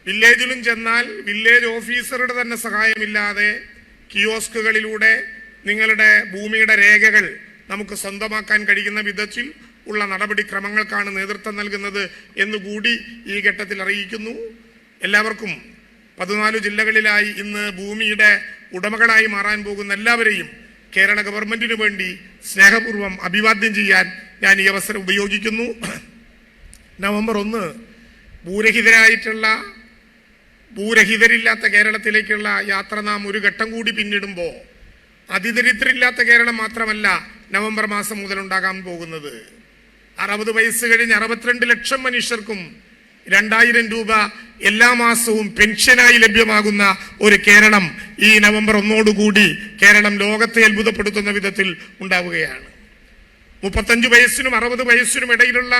വില്ലേജിലും ചെന്നാൽ വില്ലേജ് ഓഫീസറുടെ തന്നെ സഹായമില്ലാതെ കിയോസ്കുകളിലൂടെ നിങ്ങളുടെ ഭൂമിയുടെ രേഖകൾ നമുക്ക് സ്വന്തമാക്കാൻ കഴിയുന്ന വിധത്തിൽ ഉള്ള നടപടിക്രമങ്ങൾക്കാണ് നേതൃത്വം നൽകുന്നത് എന്നുകൂടി ഈ ഘട്ടത്തിൽ അറിയിക്കുന്നു. എല്ലാവർക്കും പതിനാല് ജില്ലകളിലായി ഇന്ന് ഭൂമിയുടെ ഉടമകളായി മാറാൻ പോകുന്ന എല്ലാവരെയും കേരള ഗവൺമെന്റിനു വേണ്ടി സ്നേഹപൂർവം അഭിവാദ്യം ചെയ്യാൻ ഞാൻ ഈ അവസരം ഉപയോഗിക്കുന്നു. നവംബർ ഒന്ന് ഭൂരഹിതരായിട്ടുള്ള ഭൂരഹിതരില്ലാത്ത കേരളത്തിലേക്കുള്ള യാത്ര നാം ഒരു ഘട്ടം കൂടി പിന്നിടുമ്പോൾ അതിദരിദ്രില്ലാത്ത കേരളം മാത്രമല്ല നവംബർ മാസം മുതൽ ഉണ്ടാകാൻ പോകുന്നത്. അറുപത് വയസ്സ് കഴിഞ്ഞ് അറുപത്തിരണ്ട് ലക്ഷം മനുഷ്യർക്കും രണ്ടായിരം രൂപ എല്ലാ മാസവും പെൻഷനായി ലഭ്യമാകുന്ന ഒരു കേരളം ഈ നവംബർ ഒന്നോടുകൂടി കേരളം ലോകത്തെ അത്ഭുതപ്പെടുത്തുന്ന വിധത്തിൽ ഉണ്ടാവുകയാണ്. മുപ്പത്തഞ്ച് വയസ്സിനും അറുപത് വയസ്സിനും ഇടയിലുള്ള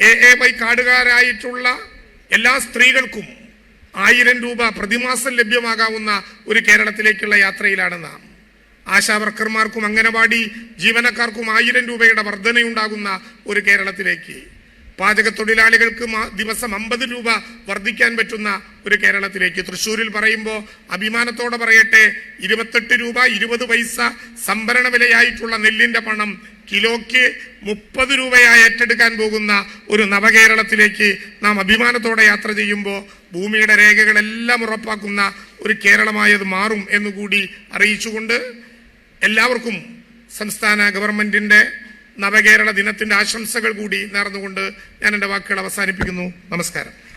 എ എ വൈ കാർഡുകാരായിട്ടുള്ള എല്ലാ സ്ത്രീകൾക്കും ആയിരം രൂപ പ്രതിമാസം ലഭ്യമാകാവുന്ന ഒരു കേരളത്തിലേക്കുള്ള യാത്രയിലാണ് നാം. ആശാവർക്കർമാർക്കും അംഗനവാടി ജീവനക്കാർക്കും ആയിരം രൂപയുടെ വർധനയുണ്ടാകുന്ന ഒരു കേരളത്തിലേക്ക്. പാചക തൊഴിലാളികൾക്ക് ദിവസം അമ്പത് രൂപ വർദ്ധിക്കാൻ പറ്റുന്ന ഒരു കേരളത്തിലേക്ക്. തൃശ്ശൂരിൽ പറയുമ്പോൾ അഭിമാനത്തോടെ പറയട്ടെ ഇരുപത്തെട്ട് രൂപ ഇരുപത് പൈസ സംഭരണ വിലയായിട്ടുള്ള നെല്ലിന്റെ പണം കിലോയ്ക്ക് മുപ്പത് രൂപയായി ഏറ്റെടുക്കാൻ പോകുന്ന ഒരു നവകേരളത്തിലേക്ക് നാം അഭിമാനത്തോടെ യാത്ര ചെയ്യുമ്പോൾ ഭൂമിയുടെ രേഖകളെല്ലാം ഉറപ്പാക്കുന്ന ഒരു കേരളമായത് മാറും എന്നുകൂടി അറിയിച്ചുകൊണ്ട് എല്ലാവർക്കും സംസ്ഥാന ഗവൺമെന്റിന്റെ നവകേരള ദിനത്തിന്റെ ആശംസകൾ കൂടി നേർന്നുകൊണ്ട് ഞാൻ എന്റെ വാക്കുകൾ അവസാനിപ്പിക്കുന്നു. നമസ്കാരം.